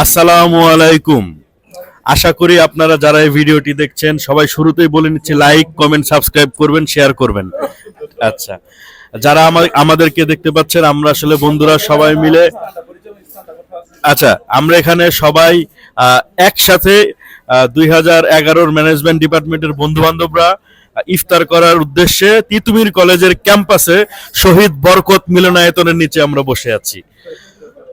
আসসালামু আলাইকুম। আশা করি আপনারা যারা এই ভিডিওটি দেখছেন, সবাই শুরুতেই বলে নিচ্ছি লাইক কমেন্ট সাবস্ক্রাইব করবেন শেয়ার করবেন। আচ্ছা যারা আমার আমাদেরকে দেখতে পাচ্ছেন, আমরা আসলে বন্ধুরা সবাই মিলে আচ্ছা আমরা এখানে সবাই একসাথে দুই হাজার এগারোর ম্যানেজমেন্ট ডিপার্টমেন্টের বন্ধু বান্ধবরা ইফতার করার উদ্দেশ্যে তিতুমির কলেজের ক্যাম্পাসে শহীদ বরকত মিলনায়তনের নিচে আমরা বসে আছি।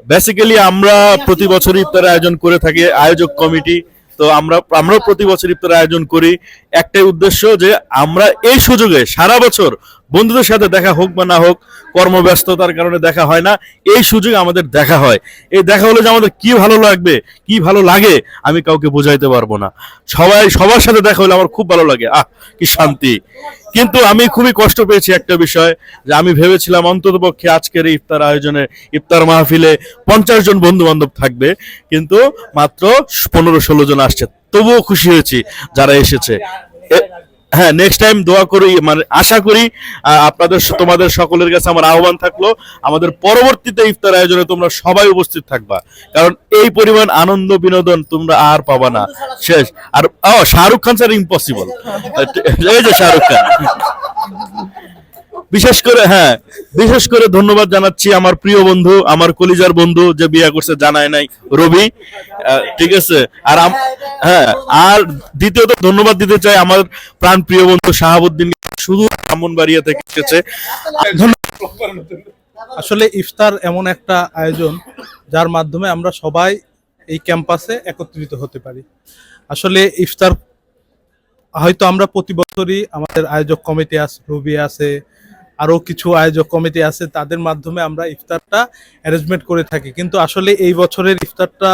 বেসিক্যালি আমরা প্রতি বছর ইফতার আয়োজন করে থাকি আয়োজক কমিটি। তো আমরা, আমরাও প্রতি বছর ইফতার আয়োজন করি। একটাই উদ্দেশ্য যে আমরা এই সুযোগে সারা বছর বন্ধুদের সাথে দেখা হোক বা না হোক, কর্মব্যস্ততার কারণে দেখা হয় না, এই সুযোগে আমাদের দেখা হয়। এই দেখা হলে যে আমাদের কি ভালো লাগবে, কি ভালো লাগে, আমি কাউকে বোঝাইতে পারব না। সবাই, সবার সাথে দেখা হলে আমার খুব ভালো লাগে। আহ, কি শান্তি। কিন্তু আমি খুবই কষ্ট পেয়েছি একটা বিষয়, যে আমি ভেবেছিলাম অন্ততপক্ষে আজকের এই ইফতার আয়োজনে ইফতার মাহফিলে পঞ্চাশ জন বন্ধু বান্ধব থাকবে, কিন্তু মাত্র পনেরো ষোলো জন আসছে। তবুও খুশি হয়েছি যারা এসেছে। হ্যাঁ নেক্সট টাইম দোয়া করি মানে আশা করি আপনাদের তোমাদের সকলের কাছে আমার আহ্বান থাকল। আমাদের পরবর্তীতে ইফতার আয়োজনে তোমরা সবাই উপস্থিত থাকবা। কারণ এই পরিমাণ আনন্দ বিনোদন তোমরা আর পাবা না। শেষ। আর, ও, শাহরুখ খান স্যার ইম্পসিবল এই যে শাহরুখ খান। বিশেষ করে হ্যাঁ বিশেষ করে ধন্যবাদ জানাচ্ছি আমার প্রিয় বন্ধু, আমার কলিজার বন্ধু যে বিয়ে করছে জানায় নাই, রবি। ঠিক আছে? আর হ্যাঁ আর দ্বিতীয়ত ধন্যবাদ দিতে চাই আমার প্রাণ প্রিয় বন্ধু শাহাবুদ্দিন, শুধু ব্রাহ্মণবাড়িয়া থেকে এসেছে। আসলে ইফতার এমন একটা আয়োজন যার মাধ্যমে আমরা সবাই এই ক্যাম্পাসে একত্রিত হতে পারি। আসলে ইফতার হয়তো আমরা প্রতি বছরই আমাদের আয়োজক কমিটি আছে, রবি আছে আরও কিছু আয়োজক কমিটি আছে, তাদের মাধ্যমে আমরা ইফতারটা অ্যারেঞ্জমেন্ট করে থাকি। কিন্তু আসলে এই বছরের ইফতারটা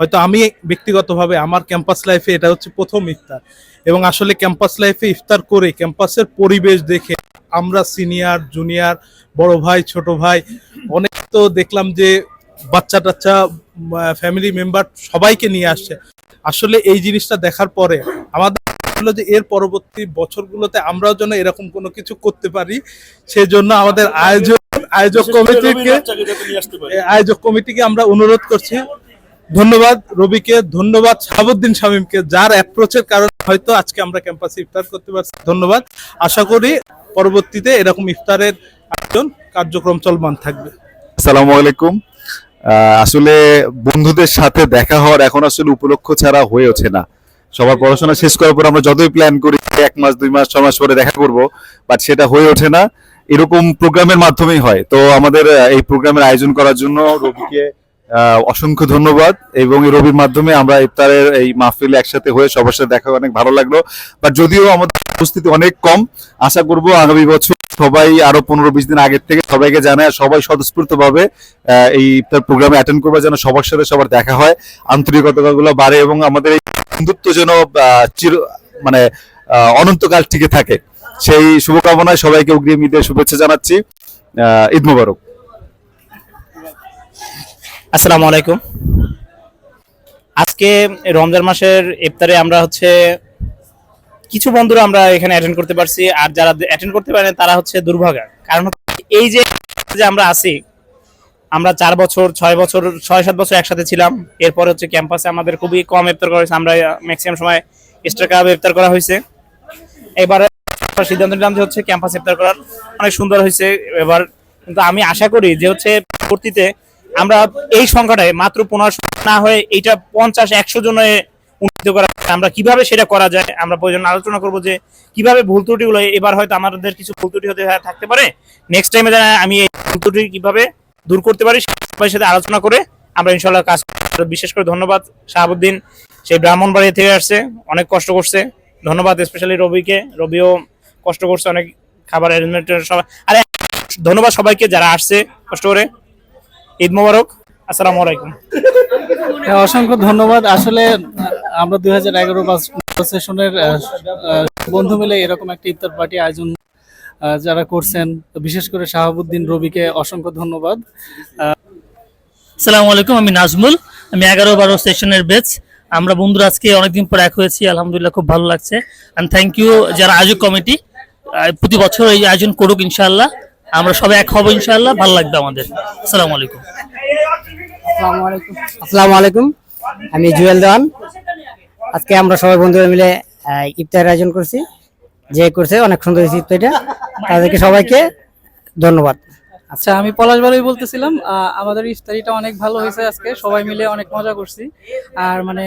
হয়তো আমি ব্যক্তিগতভাবে আমার ক্যাম্পাস লাইফে এটা হচ্ছে প্রথম ইফতার। এবং আসলে ক্যাম্পাস লাইফে ইফতার করে ক্যাম্পাসের পরিবেশ দেখে আমরা সিনিয়র জুনিয়র বড় ভাই, ছোট ভাই, অনেক তো দেখলাম যে বাচ্চা টাচ্চা ফ্যামিলি মেম্বার সবাইকে নিয়ে আসছে। আসলে এই জিনিসটা দেখার পরে আমাদের হলো যে এর পরবর্তী বছরগুলোতে আমরাও যেন এরকম কোনো কিছু করতে পারি। সেজন্য আমাদের আয়োজক আয়োজক কমিটিকে আয়োজক কমিটিকে আমরা অনুরোধ করছি। ধন্যবাদ রবিকে ধন্যবাদ শাহাবুদ্দিন শামীমকে যার অ্যাপ্রোচের কারণে হয়তো আজকে আমরা ক্যাম্পাসে ইফতার করতে পারছি। ধন্যবাদ। আশা করি পরবর্তীতে এরকম ইফতারের আয়োজন কার্যক্রম চলমান থাকবে। আসসালামু আলাইকুম। আহ, আসলে বন্ধুদের সাথে দেখা হওয়ার এখন আসলে উপলক্ষ ছাড়া হয়ে ওঠে না। সবার পড়াশোনা শেষ করার পর আমরা যতই প্ল্যান করি এক মাস, দুই মাস ছ মাস পরে দেখা করব বাট সেটা হয়ে ওঠে না। এরকম প্রোগ্রামের মাধ্যমেই হয়। তো আমাদের এই প্রোগ্রামের আয়োজন করার জন্য রবিকে অসংখ্য ধন্যবাদ এবং এই রবির মাধ্যমে আমরা ইফতারের এই মাহফিলে একসাথে হয়ে সবার সাথে দেখা অনেক ভালো লাগল। বাট যদিও আমাদের উপস্থিতি অনেক কম, আশা করব আগামী বছর সবাই আরও পনেরো, বিশ দিন আগের থেকে সবাইকে জানায়, সবাই স্বতঃস্ফূর্ত ভাবে এই ইফতার প্রোগ্রামে অ্যাটেন্ড করবে যেন সবার সাথে সবার দেখা হয়। আন্তরিকতাগুলো বাড়ে এবং আমাদের এই বন্ধুত্ব যেন চির মানে অনন্তকাল টিকে থাকে। সেই শুভকামনায় সবাইকে অগ্রিম ঈদের শুভেচ্ছা জানাচ্ছি। ঈদ মোবারক। আসসালামু আলাইকুম। আজকে রমজান মাসের ইফতারে আমরা হচ্ছে কিছু বন্ধুরা আমরা এখানে অ্যাটেন্ড করতে পারছি, আর যারা অ্যাটেন্ড করতে পারে তারা হচ্ছে দুর্ভাগা। কারণ এই যে আমরা আছি আমরা চার বছর, ছয় বছর, ছয় সাত বছর একসাথে ছিলাম। এরপর হচ্ছে ক্যাম্পাসে আমাদের খুবই কম ইফতার করা হয়েছে। আমরা ম্যাক্সিমাম সময় এক্সট্রা কাপ ইফতার করা হয়েছে। এবারে সিদ্ধান্ত নিলাম যে হচ্ছে ক্যাম্পাস ইফতার করার। অনেক সুন্দর হয়েছে এবার। কিন্তু আমি আশা করি যে হচ্ছে পরবর্তীতে আমরা এই সংখ্যাটায় মাত্র পনেরোশো না হয়ে এইটা পঞ্চাশ, একশো জনে উন্নীত করা আমরা কীভাবে সেটা করা যায়, আমরা প্রয়োজন আলোচনা করব যে কীভাবে ভুল ত্রুটিগুলো, এবার হয়তো আমাদের কিছু ভুল ত্রুটি হতে থাকতে পারে। নেক্সট টাইমে আমি এই ভুল ত্রুটি কীভাবে দূর করতে পারি সবার সাথে আলোচনা করে আমরা ইনশাল্লাহ কাজ। বিশেষ করে ধন্যবাদ শাহাবুদ্দিন। সেই ব্রাহ্মণবাড়ি থেকে আসছে অনেক কষ্ট করছে। ধন্যবাদ স্পেশালি রবিকে। রবিও কষ্ট করছে অনেক খাবার অ্যারেঞ্জমেন্ট সবাই আরে ধন্যবাদ সবাইকে যারা আসছে কষ্ট করে। ঈদ মোবারক। আসসালামু আলাইকুম। হ্যাঁ, অসংখ্য ধন্যবাদ। আসলে আমরা দুই হাজার এগারো সেশনের বন্ধু মিলে এরকম একটা ইফতার পার্টি আয়োজন যারা করছেন বিশেষ করে শাহাবুদ্দিন রবিকে অসংখ্য ধন্যবাদ। সালামু আলাইকুম আমি নাজমুল। আমি এগারো বারো সেশনের বেচ আমরা বন্ধুরা আজকে অনেকদিন পর এক হয়েছি আলহামদুলিল্লাহ খুব ভালো লাগছে। অ্যান্ড থ্যাংক ইউ যারা আয়োজক কমিটি প্রতি বছর এই আয়োজন করুক ইনশাল্লাহ আমরা সবাই এক হব ইনশাল্লাহ ভালো লাগবে আমাদের। আসসালামু আলাইকুম। আসসালামু আলাইকুম। আমি জুয়েল দেওয়ান। আজকে আমরা সবাই বন্ধুরা মিলে আহ, ইফতার আয়োজন করছি। যে করছে অনেক সুন্দর ইফতারটা। তাদেরকে সবাইকে ধন্যবাদ। আচ্ছা আমি পলাশ ভালোই বলতেছিলাম আমাদের ইফতারিটা অনেক ভালো হয়েছে আজকে সবাই মিলে অনেক মজা করছি। আর মানে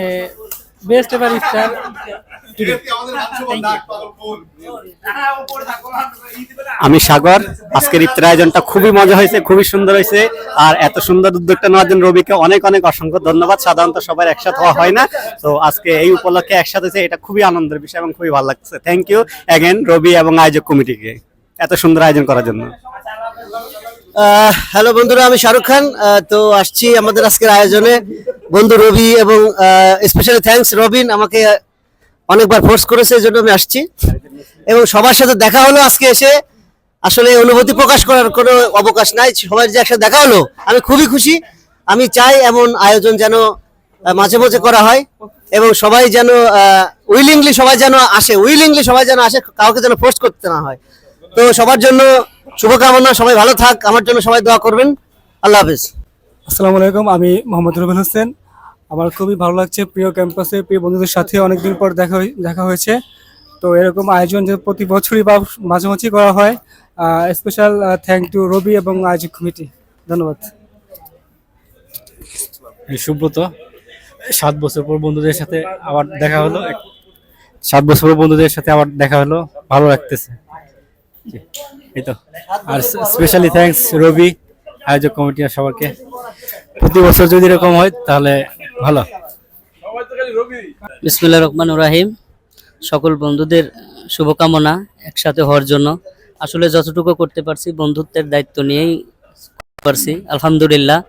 বেস্ট এবার ইফতার আমি সাগর আজকের ইফতার আয়োজনটা খুবই মজা হয়েছে খুবই সুন্দর হয়েছে আর এত সুন্দর উদ্যোগটা নেওয়ার জন্য রবিকে অনেক অনেক অসংখ্য ধন্যবাদ। সাধারণত সবার একসাথে হওয়া হয় না তো আজকে এই উপলক্ষে একসাথে হয়েছে এটা খুবই আনন্দের বিষয় এবং খুবই ভালো লাগছে। থ্যাংক ইউ অ্যাগেন রবি এবং আয়োজক কমিটিকে। এত সুন্দর আয়োজন করার জন্য। হ্যালো বন্ধুরা, আমি শাহরুখ খান। তো আসছি আমাদের আজকের আয়োজনে। বন্ধু রবি এবং স্পেশালি থ্যাঙ্কস রবিন আমাকে অনেকবার ফোর্স করেছে, এই জন্য আমি আসছি। এবং সবার সাথে দেখা হলো আজকে এসে। আসলে অনুভূতি প্রকাশ করার কোনো অবকাশ নাই, সবাই যে একসাথে দেখা হলো, আমি খুবই খুশি। আমি চাই এমন আয়োজন যেন মাঝে মাঝে করা হয় এবং সবাই যেন উইলিংলি সবাই যেন আসে উইলিংলি সবাই যেন আসে, কাউকে যেন ফোর্স করতে না হয়। তো সবার জন্য শুভকামনা সবাই ভালো থাক আমার জন্য সবাই দোয়া করবেন। আল্লাহ হাফেজ। আসসালামু আলাইকুম আমি মোহাম্মদ রুবেল হোসেন। আমার খুবই ভালো লাগছে প্রিয় ক্যাম্পাসে প্রিয় বন্ধুদের সাথে অনেকদিন পর দেখা দেখা হয়েছে। তো এরকম আয়োজন যে প্রতি বছরই বা মাঝে মাঝে করা হয় স্পেশাল থ্যাংক টু রবি এবং আয়োজক কমিটি। ধন্যবাদ। সুব্রত সাত বছর পর বন্ধুদের সাথে আবার দেখা হলো। সাত বছর পর বন্ধুদের সাথে আবার দেখা হলো ভালো লাগতেছে। এই তো। আর স্পেশালি থ্যাঙ্কস রবি, আয়োজক কমিটি আর সবাইকে। প্রতি বছর যদি এরকম হয়, তাহলে ভালো। বিসমুল্লাহ রহমান রাহিম। সকল বন্ধুদের শুভকামনা একসাথে হওয়ার জন্য। আসলে যতটুকু করতে পারছি, বন্ধুত্বের দায়িত্ব নিয়েই পারছি, আলহামদুলিল্লাহ।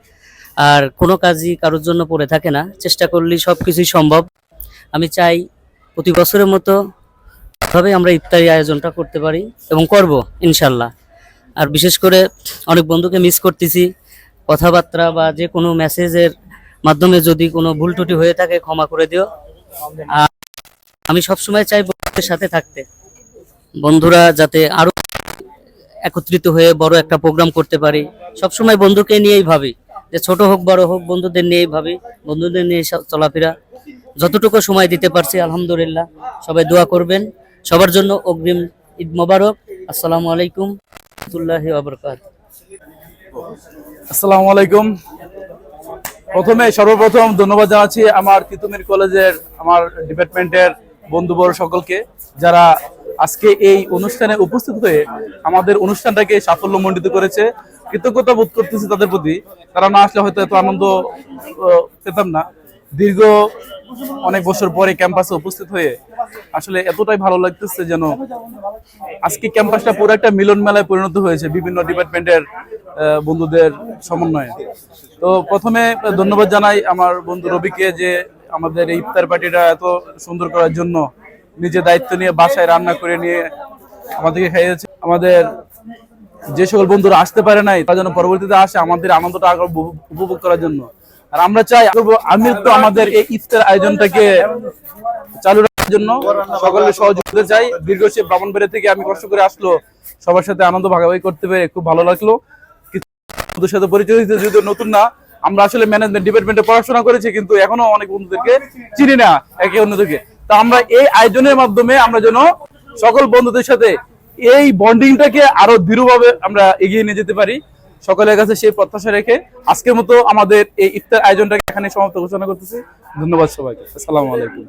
আর কোনো কাজই কারোর জন্য পড়ে থাকে না। চেষ্টা করলেই সব কিছুই সম্ভব। আমি চাই প্রতি বছরের মতো ভাবে আমরা ইফতারি আয়োজনটা করতে পারি এবং করব, ইনশাল্লাহ। আর বিশেষ করে অনেক বন্ধুকে মিস করতেছি। কথাবার্তা বা যে কোনো মেসেজের মাধ্যমে যদি কোনো ভুল ত্রুটি হয়ে থাকে, ক্ষমা করে দিও। আর আমি সবসময় চাই বন্ধুদের সাথে থাকতে। বন্ধুরা যাতে আরও একত্রিত হয়ে বড় একটা প্রোগ্রাম করতে পারি। সবসময় বন্ধুকে নিয়েই ভাবি। যে ছোট হোক, বড় হোক, বন্ধুদের নিয়েই ভাবি। বন্ধুদের নিয়ে চলাফেরা। যতটুকু সময় দিতে পারছি, আলহামদুলিল্লাহ। সবাই দোয়া করবেন। সবার জন্য অগ্রিম ঈদ মোবারক। আসসালামু আলাইকুম। রহমতুল্লাহি ওয়া আসসালামু আলাইকুম। প্রথমে সর্বপ্রথম ধন্যবাদ জানাচ্ছি আমার তিতুমির কলেজের, আমার ডিপার্টমেন্টের বন্ধুবর সকলকে, যারা আজকে এই অনুষ্ঠানে উপস্থিত হয়ে আমাদের অনুষ্ঠানটাকে সাফল্যমণ্ডিত করেছে। কৃতজ্ঞতা বোধ করতেছি তাদের প্রতি। তারা না আসলে হয়তো এত আনন্দ পেতাম না। দীর্ঘ অনেক বছর পরে ক্যাম্পাসে উপস্থিত হয়ে আসলে এতটাই ভালো লাগতেছে যেন আজকে ক্যাম্পাসটা পুরো একটা মিলন মেলায় পরিণত হয়েছে বিভিন্ন ডিপার্টমেন্টের বন্ধুদের সমন্বয়ে। তো প্রথমে ধন্যবাদ জানাই আমার বন্ধু রবিকে যে আমাদের এই ইফতার পার্টিটা এত সুন্দর করার জন্য নিজে দায়িত্ব নিয়ে বাসায় রান্না করে নিয়ে আমাদেরকে খাইয়েছে। আমাদের যে সকল বন্ধুরা আসতে পারে নাই, তারা যেন পরবর্তীতে আসে, আমাদের আনন্দটা উপভোগ করার জন্য। আর আমরা চাই আমি তো আমাদের এই ইফতার আয়োজনটাকে চালু রাখার জন্য সকলের সহযোগিতা চাই। দীর্ঘ সে ব্রাহ্মণবাড়ি থেকে আমি কষ্ট করে আসলো। সবার সাথে আনন্দ ভাগাভাগি করতে পেরে খুব ভালো লাগল। বন্ধুদের সাথে পরিচয় হয়েছে নতুন না, আমরা আসলে ম্যানেজমেন্ট ডিপার্টমেন্টে পড়াশোনা করেছি, কিন্তু এখনও অনেক বন্ধুদেরকে চিনি না একে অন্যদেরকে তা আমরা এই আয়োজনের মাধ্যমে আমরা যেন সকল বন্ধুদের সাথে এই বন্ডিংটাকে আরও দৃঢ়ভাবে আমরা এগিয়ে নিয়ে যেতে পারি। সকলের কাছে সেই প্রত্যাশা রেখে আজকের মতো আমাদের এই ইফতার আয়োজনটাকে এখানে সমাপ্ত ঘোষণা করতেছি। ধন্যবাদ সবাইকে। আসসালামু আলাইকুম।